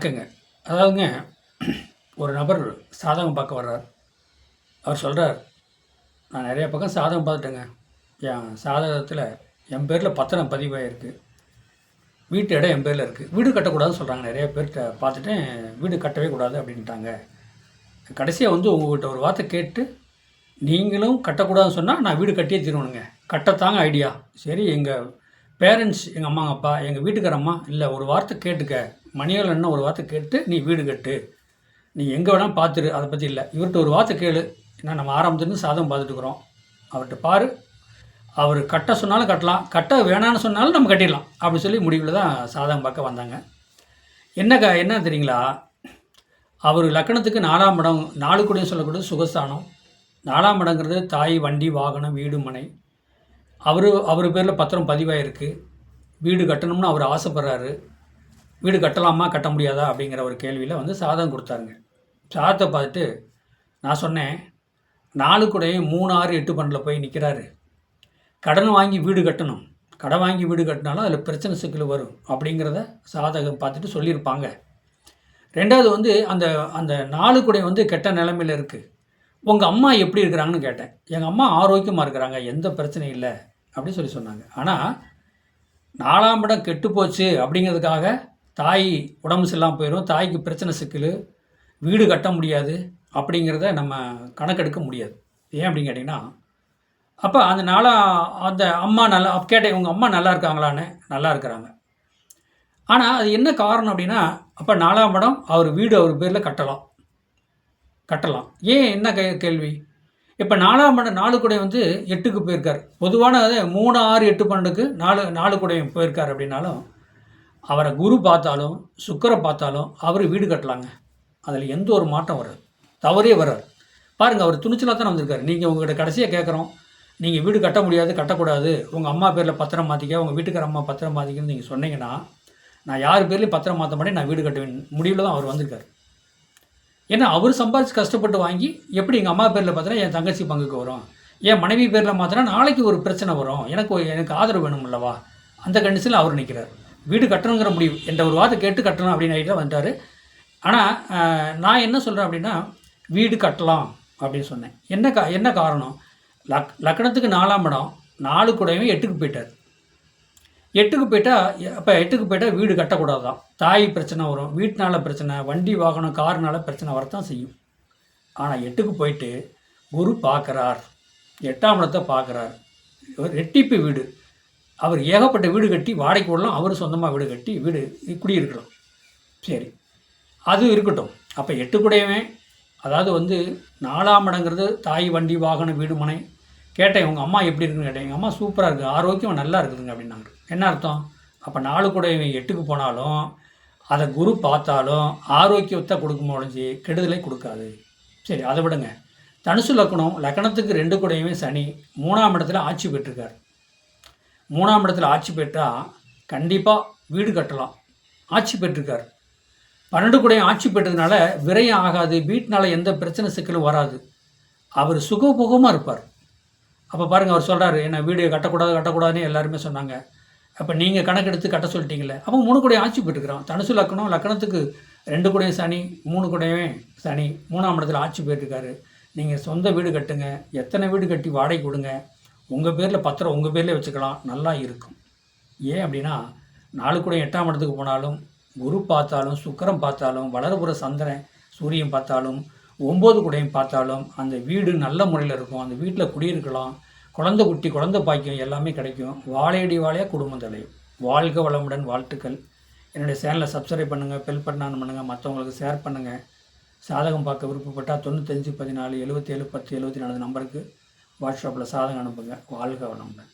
வணக்கங்க. அதாவதுங்க ஒரு நபர் சாதகம் பார்க்க வர்றார். அவர் சொல்கிறார் நான் நிறைய பக்கம் சாதகம் பார்த்துட்டேங்க. என் சாதகத்தில் என் பேரில் பத்திரம் பதிவாயிருக்கு. வீட்டு இடம் என் பேரில் இருக்குது வீடு கட்டக்கூடாதுன்னு சொல்கிறாங்க நிறைய பேர்கிட்ட பார்த்துட்டேன் வீடு கட்டவே கூடாது அப்படின்ட்டாங்க. கடைசியாக வந்து உங்கள்கிட்ட ஒரு வார்த்தை கேட்டு நீங்களும் கட்டக்கூடாதுன்னு சொன்னால் நான் வீடு கட்டியே தீருவணுங்க கட்டத்தாங்க ஐடியா. சரி எங்கள் பேரண்ட்ஸ் எங்கள் அம்மா அப்பா எங்கள் வீட்டுக்கார அம்மா இல்லை ஒரு வார்த்தை கேட்டுக்க. மணியால் ஒரு வார்த்தை கேட்டு நீ வீடு கட்டு. நீ எங்கே வேணால் பார்த்துரு அதை பற்றி இல்லை. இவர்கிட்ட ஒரு வார்த்தை கேளு. ஏன்னா நம்ம ஆரம்பத்துலேருந்து சாதம் பார்த்துட்டு இருக்கிறோம். அவர்கிட்ட பாரு. அவர் கட்ட சொன்னாலும் கட்டலாம். கட்ட வேணான்னு சொன்னாலும் நம்ம கட்டிடலாம். அப்படி சொல்லி முடிவில் தான் சாதகம் பார்க்க வந்தாங்க. என்ன க என்ன தெரியுங்களா? அவர் லக்கணத்துக்கு நாலாம் இடம் நாலு கூடயும் சொல்லக்கூடிய சுகஸ்தானம். நாலாம் இடங்கிறது தாய் வண்டி வாகனம் வீடு மனை. அவர் அவர் பேரில் பத்திரம் பதிவாயிருக்கு. வீடு கட்டணும்னு அவர் ஆசைப்படுறாரு. வீடு கட்டலாமா கட்ட முடியாதா அப்படிங்கிற ஒரு கேள்வியில் வந்து சாதகம் கொடுத்தாருங்க. சாதத்தை பார்த்துட்டு நான் சொன்னேன் நாலு கூடையும் மூணு ஆறு எட்டு பண்டில் போய் நிற்கிறாரு கடன் வாங்கி வீடு கட்டணும். கடன் வாங்கி வீடு கட்டினாலும் அதில் பிரச்சனை சிக்கல் வரும் அப்படிங்கிறத சாதகம் பார்த்துட்டு சொல்லியிருப்பாங்க. ரெண்டாவது வந்து அந்த அந்த நாலு கூடை வந்து கெட்ட நிலமையில் இருக்குது உங்கள் அம்மா எப்படி இருக்கிறாங்கன்னு கேட்டேன். எங்கள் அம்மா ஆரோக்கியமாக இருக்கிறாங்க எந்த பிரச்சனையும் இல்லை அப்படின்னு சொல்லி சொன்னாங்க. ஆனால் நாலாம் இடம் கெட்டு போச்சு அப்படிங்கிறதுக்காக தாய் உடம்பு சரியில்லாமல் போயிடும் தாய்க்கு பிரச்சனை சிக்கல் வீடு கட்ட முடியாது அப்படிங்கிறத நம்ம கணக்கெடுக்க முடியாது. ஏன் அப்படின்னு கேட்டிங்கன்னா அப்போ அந்த நாளாக அந்த அம்மா நல்லா அப்ப கேட்டேன் உங்கள் அம்மா நல்லா இருக்காங்களான்னு நல்லா இருக்கிறாங்க. ஆனால் அது என்ன காரணம் அப்படின்னா அப்போ நாலாம் படம் அவர் வீடு அவர் பேரில் கட்டலாம். கட்டலாம். ஏன் என்ன கே கேள்வி? இப்போ நாலாம் படம் நாலு குடை வந்து எட்டுக்கு போயிருக்கார். பொதுவான அது மூணு ஆறு எட்டு பன்னெண்டுக்கு நாலு நாலு குடையும் போயிருக்கார் அப்படின்னாலும் அவரை குரு பார்த்தாலும் சுக்கரை பார்த்தாலும் அவர் வீடு கட்டலாங்க. அதில் எந்த ஒரு மாற்றம் வராது. தவறே வராது. பாருங்கள் அவர் துணிச்சலாக தான் வந்திருக்காரு. நீங்கள் உங்கள்கிட்ட கடைசியாக கேட்குறோம் நீங்கள் வீடு கட்ட முடியாது கட்டக்கூடாது உங்கள் அம்மா பேரில் பத்திரம் மாற்றிக்க உங்கள் வீட்டுக்கார அம்மா பத்திரம் மாற்றிக்கன்னு நீங்கள் சொன்னீங்கன்னா நான் யார் பேர்லையும் பத்திரம் மாற்ற மாட்டேன் நான் வீடு கட்டுவேன். முடிவில் தான் அவர் வந்திருக்காரு. ஏன்னா அவர் சம்பாதிச்சு கஷ்டப்பட்டு வாங்கி எப்படி எங்கள் அம்மா பேரில் பார்த்தா என் தங்கச்சி பங்குக்கு வரும்? என் மனைவி பேரில் மாத்திரம் நாளைக்கு ஒரு பிரச்சனை வரும். எனக்கு எனக்கு ஆதரவு வேணும் அல்லவா அந்த கண்டிஷனில் அவர் நிற்கிறார் வீடு கட்டணுங்கிற முடிவு. என்ற ஒரு வார்த்தை கேட்டு கட்டணும் அப்படின்னு ஐடியா வந்துட்டார் ஆனால் நான் என்ன சொல்கிறேன் அப்படின்னா வீடு கட்டலாம் அப்படின்னு சொன்னேன். என்ன கா என்ன காரணம்? லக் லக்கணத்துக்கு நாலாம் இடம் நாலு கூடவே எட்டுக்கு போயிட்டார். எட்டுக்கு போயிட்டால் அப்போ எட்டுக்கு போயிட்டால் வீடு கட்டக்கூடாது தான் தாய் பிரச்சனை வரும் வீட்டுனால பிரச்சனை வண்டி வாகனம் காருனால பிரச்சனை வரத்தான் செய்யும். ஆனால் எட்டுக்கு போயிட்டு குரு பார்க்குறார் எட்டாம் இடத்தை பார்க்குறார் ரெட்டிப்பு வீடு. அவர் ஏகப்பட்ட வீடு கட்டி வாடகைக்கு விடலாம் அவர் சொந்தமாக வீடு கட்டி வீடு குடியிருக்கலாம் சரி. அது இருக்கட்டும். அப்போ எட்டு கூடவே அதாவது வந்து நாலாம் இடங்கிறது தாய் வண்டி வாகனம் வீடு மனை. கேட்டேன் உங்கள் அம்மா எப்படி இருக்குன்னு கேட்டேன். எங்கள் அம்மா சூப்பராக இருக்குது ஆரோக்கியம் நல்லா இருக்குதுங்க அப்படின்னாங்க. என்ன அர்த்தம்? அப்போ நாலு கூட எட்டுக்கு போனாலும் அதை குரு பார்த்தாலும் ஆரோக்கியத்தை கொடுக்கும் முடிஞ்சு கெடுதலை கொடுக்காது. சரி அதை விடுங்க. தனுசு லக்கணம் லக்கணத்துக்கு ரெண்டு கூடையுமே சனி. மூணாம் இடத்துல ஆட்சி பெற்றிருக்கார். மூணாம் இடத்துல ஆட்சி பெற்றால் கண்டிப்பாக வீடு கட்டலாம். ஆட்சி பெற்றிருக்கார். பன்னெண்டு கூடையும் ஆட்சி பெற்றதுனால விரயம் ஆகாது வீட்டினால எந்த பிரச்சனை சிக்கலும் வராது. அவர் சுகபோகமாக இருப்பார். அப்போ பாருங்கள் அவர் சொல்கிறாரு என்ன வீடு கட்டக்கூடாது கட்டக்கூடாதுன்னு எல்லாருமே சொன்னாங்க. அப்போ நீங்கள் கணக்கெடுத்து கட்ட சொல்லிட்டீங்களே அப்போ மூணு கூடையும் ஆட்சி பெற்றுக்கிறான் தனுசு லக்கணம் லக்கணத்துக்கு ரெண்டு கூடையும் சனி மூணு கூடையுமே சனி. மூணாம் இடத்துல ஆட்சி போயிட்டுருக்காரு நீங்கள் சொந்த வீடு கட்டுங்க. எத்தனை வீடு கட்டி வாடகை கொடுங்க. உங்கள் பேரில் பத்திரம் உங்கள் பேரில் வச்சுக்கலாம். நல்லா இருக்கும். ஏன் அப்படின்னா நாலு கூட எட்டாம் இடத்துக்கு போனாலும் குரு பார்த்தாலும் சுக்கிரம் பார்த்தாலும் வளர்புற சந்திரன் சூரியன் பார்த்தாலும் ஒம்பது கூடையும் பார்த்தாலும் அந்த வீடு நல்ல முறையில் இருக்கும். அந்த வீட்டில் குடியிருக்கலாம். குழந்தை குட்டி குழந்தை பாக்கியம் எல்லாமே கிடைக்கும். வாழையடி வாழையாக குடும்பம் தலையும் வாழ்க வளமுடன் வாழ்த்துக்கள். என்னுடைய சேனலை சப்ஸ்கிரைப் பண்ணுங்கள் பெல் பட்டன் ஆன் பண்ணுங்கள் மற்றவங்களுக்கு ஷேர் பண்ணுங்கள் சாதகம் பார்க்க விருப்பப்பட்டால் தொண்ணூத்தஞ்சு பதினாலு எழுபத்தேழு பத்து எழுபத்தி நாலு நம்பருக்கு வாட்ஸ்அப்பில் சாதகம் அனுப்புங்க. வாழ்க வளமுடன்.